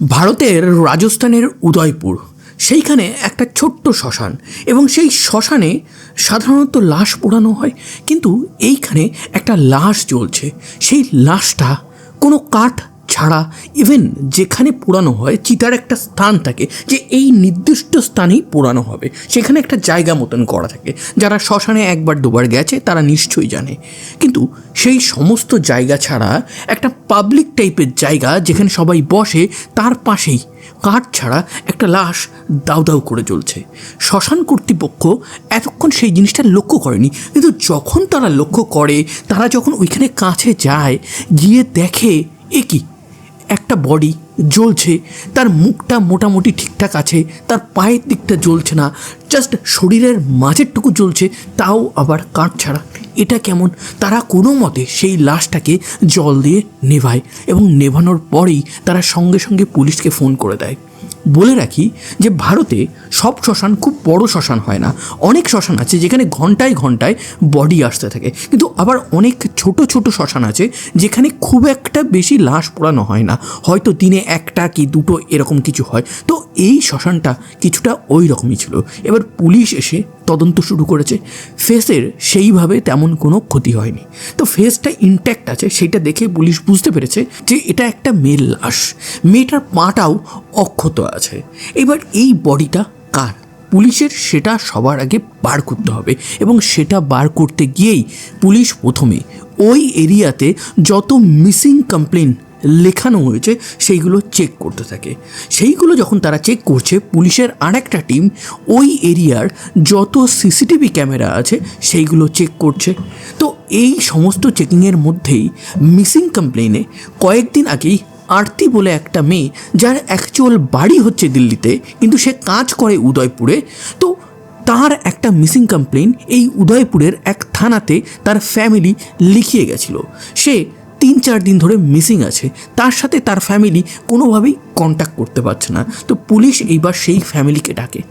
ভারতের রাজস্থানের উদয়পুর। সেইখানে একটা ছোট্ট শ্মশান এবং সেই শ্মশানে সাধারণত লাশ পোড়ানো হয়, কিন্তু এইখানে একটা লাশ জ্বলছে। সেই লাশটা কোনো কাঠ ছাড়া ইভেন যেখানে পোড়ানো হয়, চিতার একটা স্থান থাকে যে এই নির্দিষ্ট স্থানেই পোড়ানো হবে। সেখানে একটা জায়গা মতন করা থাকে। যারা শ্মশানে একবার দুবার গেছে, তারা নিশ্চয়ই জানে। কিন্তু সেই সমস্ত জায়গা ছাড়া একটা পাবলিক টাইপের জায়গা যেখানে সবাই বসে, তার পাশেই কাঠ ছাড়া একটা লাশ দাউ দাউ করে চলছে শ্মশান কর্তৃপক্ষ এতক্ষণ সেই জিনিসটা লক্ষ্য করেনি। কিন্তু যখন তারা লক্ষ্য করে, তারা যখন ওইখানে কাছে যায়, গিয়ে দেখে, এ কি? একটা বডি জ্বলছে, তার মুখটা মোটামুটি ঠিকঠাক আছে, তার পায়ের দিকটা জ্বলছে না জাস্ট শরীরের মাঝেরটুকু জ্বলছে, তাও আবার কাঠ ছাড়া। এটা কেমন? তারা কোনো মতে সেই লাশটাকে জল দিয়ে নেভায় এবং নেভানোর পরেই তারা সঙ্গে সঙ্গে পুলিশকে ফোন করে দেয়। বলে রাখি যে ভারতে সব শ্মশান খুব বড় শ্মশান হয় না। অনেক শ্মশান আছে যেখানে ঘন্টায় ঘন্টায় বডি আসতে থাকে। কিন্তু আবার অনেক ছোট ছোট শ্মশান আছে যেখানে খুব একটা বেশি লাশ পোড়ানো হয় না। হয়তো দিনে একটা কি দুটো এরকম কিছু হয়। তো এই শ্মশানটা কিছুটা ওই রকমই ছিল। এবার পুলিশ এসে তদন্ত শুরু করেছে। ফেসের সেইভাবে তেমন কোনো ক্ষতি হয়নি। তো ফেসটা ইনট্যাক্ট আছে সেটা দেখে পুলিশ বুঝতে পেরেছে যে এটা একটা মেয়ের লাশ। মেয়েটার পাটাও অক্ষত আছে। এবার এই বডিটা কার? পুলিশের সেটা সবার আগে বার করতে হবে এবং সেটা বার করতে গিয়েই পুলিশ প্রথমে ওই এরিয়াতে যত মিসিং কমপ্লেন লেখানো হয়েছে, সেইগুলো চেক করতে থাকে। সেইগুলো যখন তারা চেক করছে, পুলিশের আরেকটা টিম ওই এরিয়ার যত সিসিটিভি ক্যামেরা আছে, সেইগুলো চেক করছে। তো এই সমস্ত চেকিংয়ের মধ্যেই মিসিং কমপ্লেনে কয়েকদিন আগেই আরতি বলে একটা মেয়ে, যার অ্যাকচুয়াল বাড়ি হচ্ছে দিল্লিতে, কিন্তু সে কাজ করে উদয়পুরে, তো তার একটা মিসিং কমপ্লেন এই উদয়পুরের এক থানাতে তার ফ্যামিলি লিখিয়ে গেছিল। সে তিন চার দিন ধরে মিসিং আছে। তার সাথে তার ফ্যামিলি কোনোভাবেই কন্ট্যাক্ট করতে পারছে না। তো পুলিশ এইবার সেই ফ্যামিলিকে ডাকে।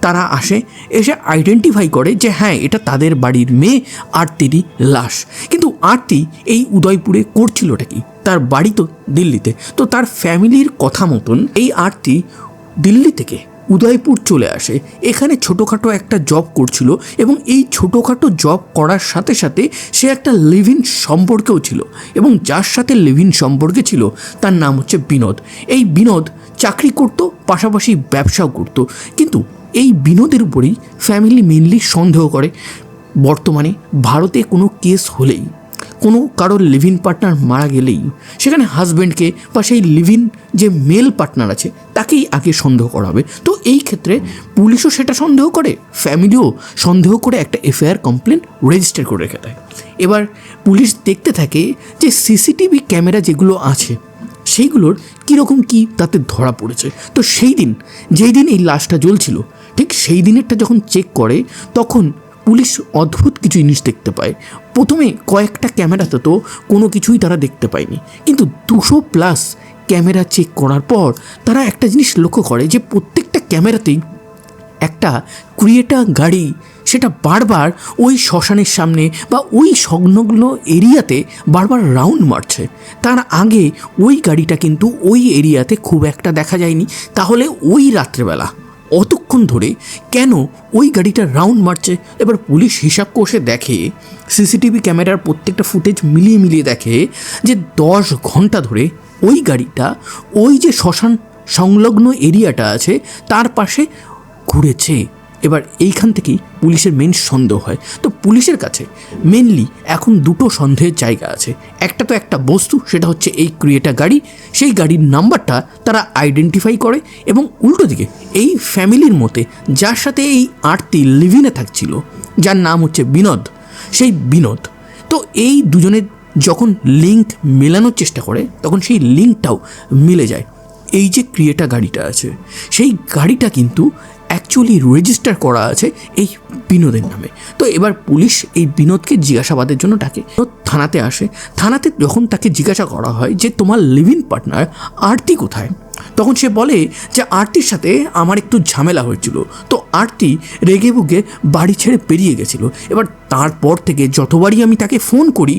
তারা আসে, এসে আইডেন্টিফাই করে যে হ্যাঁ এটা তাদের বাড়ির মেয়ে আরতিরই লাশ। কিন্তু আরতি এই উদয়পুরে করছিলটা কি? তার বাড়ি তো দিল্লিতে। তো তার ফ্যামিলির কথা মতন এই আরতি দিল্লি থেকে উদয়পুর চলে আসে। এখানে ছোটোখাটো একটা জব করছিল এবং এই ছোটোখাটো জব করার সাথে সাথে সে একটা লিভ ইন সম্পর্কেও ছিল এবং যার সাথে লিভ ইন সম্পর্কে ছিল তার নাম হচ্ছে বিনোদ। এই বিনোদ চাকরি করত, পাশাপাশি ব্যবসাও করত। কিন্তু এই বিনোদের উপরেই ফ্যামিলি মেনলি সন্দেহ করে। বর্তমানে ভারতে কোনো কেস হলেই কোনো কারোর লিভিন পার্টনার মারা গেলেই সেখানে হাজব্যান্ডকে বা সেই লিভিন যে মেল পার্টনার আছে তাকেই আগে সন্দেহ করা হবে। তো এই ক্ষেত্রে পুলিশও সেটা সন্দেহ করে ফ্যামিলিও সন্দেহ করে একটা এফআইআর কমপ্লেন রেজিস্টার করে রেখে দেয়। এবার পুলিশ দেখতে থাকে যে সিসিটিভি ক্যামেরা যেগুলো আছে, সেইগুলোর কীরকম কী তাতে ধরা পড়েছে। তো সেই দিন, যেই দিন এই লাশটা জ্বলছিল, ঠিক সেই দিনেরটা যখন চেক করে, তখন পুলিশ অদ্ভুত কিছু জিনিস দেখতে পায়। প্রথমে কয়েকটা ক্যামেরাতে তো কোনো কিছুই তারা দেখতে পায়নি। কিন্তু দুশো প্লাস ক্যামেরা চেক করার পর তারা একটা জিনিস লক্ষ্য করে যে প্রত্যেকটা ক্যামেরাতেই একটা ক্রিয়েটা গাড়ি, সেটা বারবার ওই শ্মশানের সামনে বা ওই সংলগ্ন এরিয়াতে বারবার রাউন্ড মারছে। তার আগে ওই গাড়িটা কিন্তু ওই এরিয়াতে খুব একটা দেখা যায়নি। তাহলে ওই রাত্রেবেলা অতক্ষণ ধরে কেন ওই গাড়িটা রাউন্ড মারছে? এবার পুলিশ হিসাব কষে দেখে সিসিটিভি ক্যামেরার প্রত্যেকটা ফুটেজ মিলিয়ে মিলিয়ে দেখে যে দশ ঘণ্টা ধরে ওই গাড়িটা, ওই যে শ্মশান সংলগ্ন এরিয়াটা আছে, তার পাশে ঘুরেছে। এবার এইখান থেকেই পুলিশের মেন সন্দেহ হয়। তো পুলিশের কাছে মেনলি এখন দুটো সন্দেহের জায়গা আছে। একটা তো একটা বস্তু, সেটা হচ্ছে এই ক্রিয়েটা গাড়ি। সেই গাড়ির নাম্বারটা তারা আইডেন্টিফাই করে এবং উল্টো দিকে এই ফ্যামিলির মতে যার সাথে এই আরতি লিভিনে থাকছিল, যার নাম হচ্ছে বিনোদ, সেই বিনোদ। তো এই দুজনের যখন লিঙ্ক মেলানোর চেষ্টা করে, তখন সেই লিঙ্কটাও মিলে যায়। এই যে ক্রিয়েটা গাড়িটা আছে, সেই গাড়িটা কিন্তু অ্যাকচুয়ালি রেজিস্টার করা আছে এই বিনোদের নামে। তো এবার পুলিশ এই বিনোদকে জিজ্ঞাসাবাদের জন্য ডাকে থানাতে আসে। থানাতে যখন তাকে জিজ্ঞাসা করা হয় যে, তোমার লিভিং পার্টনার আরতি কোথায়? তখন সে বলে যে, আরতির সাথে আমার একটু ঝামেলা হয়েছিল। তো আরতি রেগে বুগে বাড়ি ছেড়ে বেরিয়ে গেছিল। এবার তারপর থেকে যতবারই আমি তাকে ফোন করি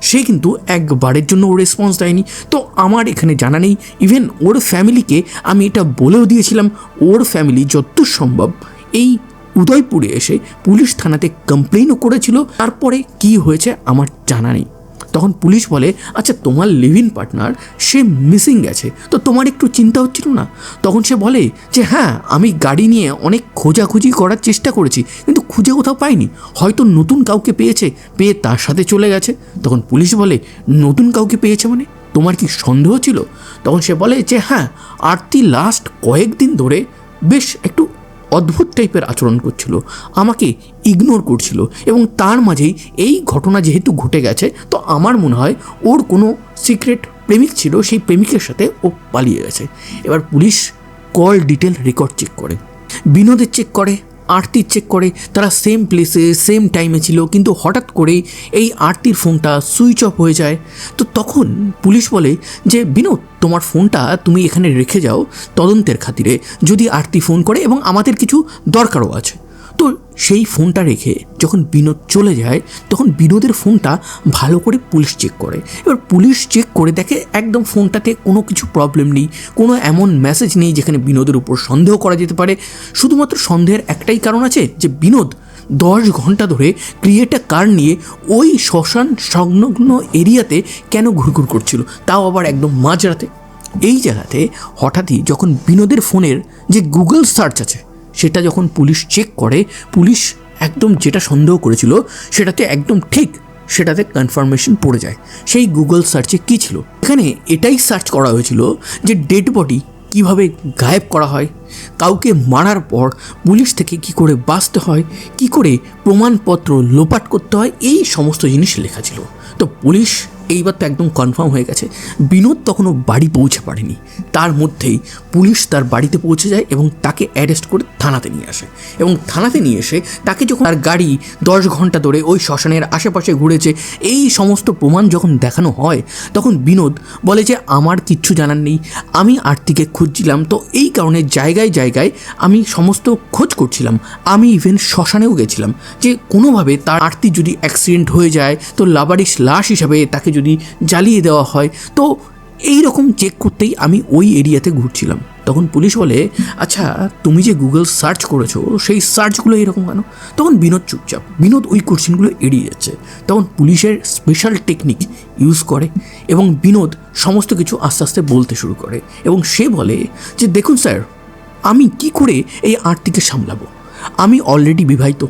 সে কিন্তু একবারের জন্য ওর রেসপন্স দেয়নি। তো আমার এখানে জানা নেই ইভেন ওর ফ্যামিলিকে আমি এটা বলেও দিয়েছিলাম, ওর ফ্যামিলি যত সম্ভব এই উদয়পুরে এসে পুলিশ থানাতে কমপ্লেনও করেছিল, তারপরে কি হয়েছে আমার জানা নেই। তখন পুলিশ বলে আচ্ছা তোমার লিভ ইন পার্টনার, সে মিসিং গেছে। তো তোমার একটু চিন্তা হচ্ছিল না? তখন সে বলে যে হ্যাঁ আমি গাড়ি নিয়ে অনেক খোঁজাখুঁজি করার চেষ্টা করেছি, কিন্তু খুঁজে কোথাও পাইনি। হয়তো নতুন কাউকে পেয়েছে, পেয়ে তার সাথে চলে গেছে। তখন পুলিশ বলে, নতুন কাউকে পেয়েছে মানে? তোমার কি সন্দেহ ছিল? তখন সে বলে যে হ্যাঁ আরতি লাস্ট কয়েকদিন ধরে বেশ একটু অদ্ভুত টাইপের আচরণ করছিল। আমাকে ইগনোর করছিল এবং তার মাঝেই এই ঘটনা যেহেতু ঘটে গেছে, তো আমার মনে হয় ওর কোনো সিক্রেট প্রেমিক ছিল, সেই প্রেমিকের সাথে ও পালিয়ে গেছে। এবার police call detail record check করে। বিনোদের চেক করে, আরতির চেক করে, তারা সেম প্লেসে সেম টাইমে ছিল, কিন্তু হঠাৎ করেই এই আরতির ফোনটা সুইচ অফ হয়ে যায়। তো তখন পুলিশ বলে যে, বিনোদ, তোমার ফোনটা তুমি এখানে রেখে যাও তদন্তের খাতিরে। যদি আরতি ফোন করে এবং আমাদের কিছু দরকারও আছে। তো সেই ফোনটা রেখে যখন বিনোদ চলে যায়, তখন বিনোদের ফোনটা ভালো করে পুলিশ চেক করে। এবার পুলিশ চেক করে দেখে একদম ফোনটাতে কোনো কিছু প্রবলেম নেই, কোনো এমন মেসেজ নেই যেখানে বিনোদের উপর সন্দেহ করা যেতে পারে। শুধুমাত্র সন্দেহের একটাই কারণ আছে যে বিনোদ দশ ঘণ্টা ধরে ক্রিয়েটা কার নিয়ে ওই শ্মশান সংলগ্ন এরিয়াতে কেন ঘুরঘুর করছিল, তাও আবার একদম মাঝরাতে। এই জায়গাতে হঠাৎই যখন বিনোদের ফোনের যে গুগল সার্চ আছে সেটা যখন পুলিশ চেক করে, পুলিশ একদম যেটা সন্দেহ করেছিল, সেটাতে একদম ঠিক সেটাতে কনফার্মেশন পড়ে যায়। সেই গুগল সার্চে কী ছিল? এখানে এটাই সার্চ করা হয়েছিল যে ডেড বডি কীভাবে গায়েব করা হয়, কাউকে মারার পর পুলিশ থেকে কি করে বাঁচতে হয়, কি করে প্রমাণপত্র লোপাট করতে হয়, এই সমস্ত জিনিস লেখা ছিল। তো পুলিশ এইবার তো একদম কনফার্ম হয়ে গেছে। বিনোদ তখনও বাড়ি পৌঁছে পারেনি। তার মধ্যেই পুলিশ তার বাড়িতে পৌঁছে যায় এবং তাকে অ্যারেস্ট করে থানাতে নিয়ে আসে। এবং থানাতে নিয়ে এসে তাকে যখন তার গাড়ি দশ ঘণ্টা ধরে ওই শ্মশানের আশেপাশে ঘুরেছে, এই সমস্ত প্রমাণ যখন দেখানো হয়, তখন বিনোদ বলে যে, আমার কিচ্ছু জানার নেই। আমি আর্তিকে খুঁজছিলাম, তো এই কারণে জায়গায় জায়গায় আমি সমস্ত খোঁজ করছিলাম। আমি ইভেন শ্মশানেও গেছিলাম। যে কোনোভাবে তার আরতি যদি অ্যাক্সিডেন্ট হয়ে যায়, তো লাবারিশ লাশ হিসাবে তাকে যদি জ্বালিয়ে দেওয়া হয়, তো এই রকম চেক করতেই আমি ওই এরিয়াতে ঘুরছিলাম। তখন পুলিশ বলে আচ্ছা তুমি যে গুগল সার্চ করেছ, সেই সার্চগুলো এরকম কেন? তখন বিনোদ চুপচাপ, বিনোদ ওই কোশ্চেনগুলো এড়িয়ে যাচ্ছে। তখন পুলিশের স্পেশাল টেকনিক ইউজ করে এবং বিনোদ সমস্ত কিছু আস্তে আস্তে বলতে শুরু করে এবং সে বলে যে, দেখুন স্যার আমি কি করে এই আর্টটিকে সামলাবো? আমি অলরেডি বিবাহিত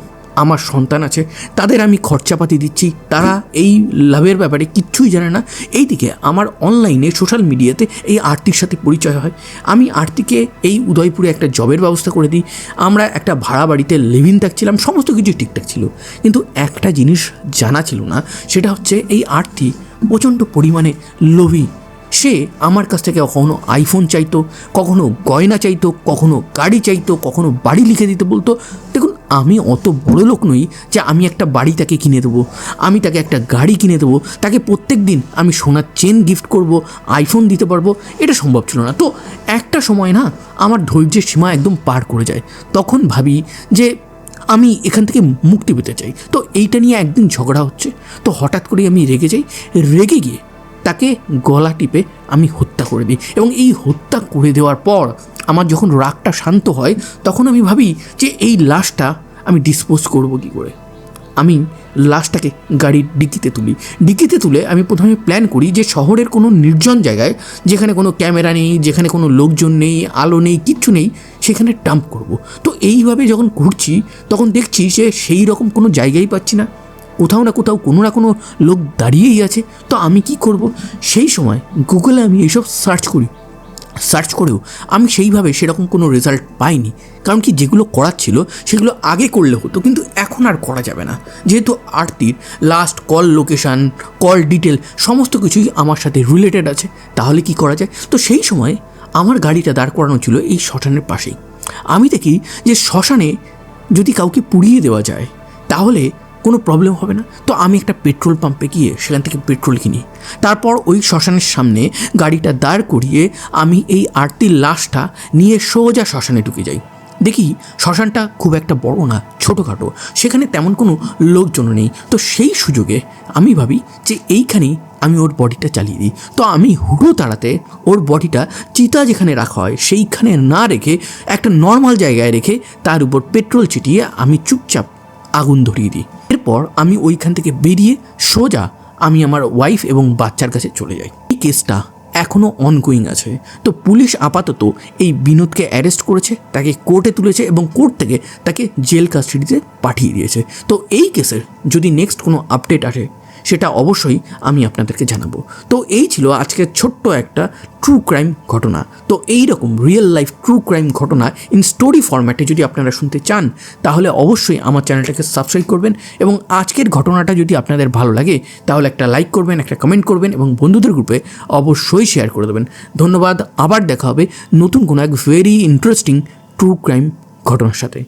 আমার সন্তান আছে, তাদের আমি খরচাপাতি দিচ্ছি, তারা এই লাভের ব্যাপারে কিচ্ছুই জানে না। এইদিকে আমার অনলাইনে সোশ্যাল মিডিয়াতে এই আর্তির সাথে পরিচয় হয়। আমি আর্তিকে এই উদয়পুরে একটা জবের ব্যবস্থা করে দিই। আমরা একটা ভাড়া বাড়িতে লিভিন থাকছিলাম, সমস্ত কিছু ঠিকঠাক ছিল। কিন্তু একটা জিনিস জানা ছিল না, সেটা হচ্ছে এই আর্তি প্রচণ্ড পরিমাণে লোভী। সে আমার কাছ থেকে কখনো আইফোন চাইতো, কখনো গয়না চাইতো, কখনো গাড়ি চাইতো, কখনো বাড়ি লিখে দিতে বলতো। দেখুন আমি অত বড় লোক নই যে আমি একটা বাড়ি তাকে কিনে দেবো। আমি তাকে একটা গাড়ি কিনে দেবো। তাকে প্রত্যেক দিন আমি সোনার চেন গিফট করব আইফোন দিতে পারব। এটা সম্ভব ছিল না। তো একটা সময় না আমার ধৈর্যের সীমা একদম পার করে যায়। তখন ভাবি যে আমি এখান থেকে মুক্তি পেতে চাই। তো এইটা নিয়ে একদিন ঝগড়া হচ্ছে। তো হঠাৎ করে আমি রেগে যাই। রেগে গিয়ে তাকে গলা টিপে আমি হত্যা করে দিই। এবং এই হত্যা করে দেওয়ার পর আমার যখন রাগটা শান্ত হয়, তখন আমি ভাবি যে এই লাশটা আমি ডিসপোজ করব কী করে? আমি লাশটাকে গাড়ির ডিকিতে তুলি। ডিকিতে তুলে আমি প্রথমে প্ল্যান করি যে শহরের কোনো নির্জন জায়গায়, যেখানে কোনো ক্যামেরা নেই, যেখানে কোনো লোকজন নেই, আলো নেই, কিচ্ছু নেই, সেখানে ডাম্প করব। তো এইভাবে যখন ঘুরছি, তখন দেখছি যে সেই রকম কোনো জায়গাই পাচ্ছি না। কোথাও না কোথাও কোনো না কোনো লোক দাঁড়িয়েই আছে। তো আমি কি করব? সেই সময় গুগলে আমি এইসব সার্চ করি। সার্চ করেও আমি সেইভাবে সেরকম কোনো রেজাল্ট পাইনি। কারণ কি যেগুলো করার ছিল, সেগুলো আগে করলে হতো, কিন্তু এখন আর করা যাবে না। যেহেতু আরতির last call location call detail সমস্ত কিছুই আমার সাথে রিলেটেড আছে, তাহলে কি করা যায়? তো সেই সময় আমার গাড়িটা দাঁড় করানো ছিল এই শ্মশানের পাশেই। আমি দেখি যে শ্মশানে যদি কাউকে পুড়িয়ে দেওয়া যায়, তাহলে কোনো প্রবলেম হবে না। তো আমি একটা পেট্রোল পাম্পে গিয়ে সেখান থেকে পেট্রোল কিনি। তারপর ওই শ্মশানের সামনে গাড়িটা দাঁড় করিয়ে আমি এই আরতির লাশটা নিয়ে সোজা শ্মশানে ঢুকে যাই। দেখি শ্মশানটা খুব একটা বড় না, ছোটোখাটো। সেখানে তেমন কোনো লোকজন নেই। তো সেই সুযোগে আমি ভাবি যে এইখানেই আমি ওর বডিটা চালিয়ে দিই। তো আমি হুড়ো তাড়াতে ওর বডিটা চিতা যেখানে রাখা হয় সেইখানে না রেখে একটা নর্মাল জায়গায় রেখে তার উপর পেট্রোল ছিটিয়ে আমি চুপচাপ আগুন ধরিয়ে দিই। এরপর আমি ওইখান থেকে বেরিয়ে সোজা আমি আমার ওয়াইফ এবং বাচ্চার কাছে চলে যাই। এই কেসটা এখনও অনগোয়িং আছে। তো পুলিশ আপাতত এই বিনোদকে অ্যারেস্ট করেছে, তাকে কোর্টে তুলেছে এবং কোর্ট থেকে তাকে জেল কাস্টাডিতে পাঠিয়ে দিয়েছে। তো এই কেসের যদি নেক্সট কোনো আপডেট আসে সেটা অবশ্যই আমি আপনাদেরকে জানাব। তো এই ছিল আজকের ছোট্ট একটা ট্রু ক্রাইম ঘটনা। তো এই রকম রিয়েল লাইফ ট্রু ক্রাইম ঘটনা ইন স্টোরি ফরম্যাটে যদি আপনারা শুনতে চান, তাহলে অবশ্যই আমার চ্যানেলটাকে সাবস্ক্রাইব করবেন এবং আজকের ঘটনাটা যদি আপনাদের ভালো লাগে, তাহলে একটা লাইক করবেন, একটা কমেন্ট করবেন এবং বন্ধুদের গ্রুপে অবশ্যই শেয়ার করে দেবেন। ধন্যবাদ, আবার দেখা হবে নতুন কোনো এক ভেরি ইন্টারেস্টিং ট্রু ক্রাইম ঘটনার সাথে।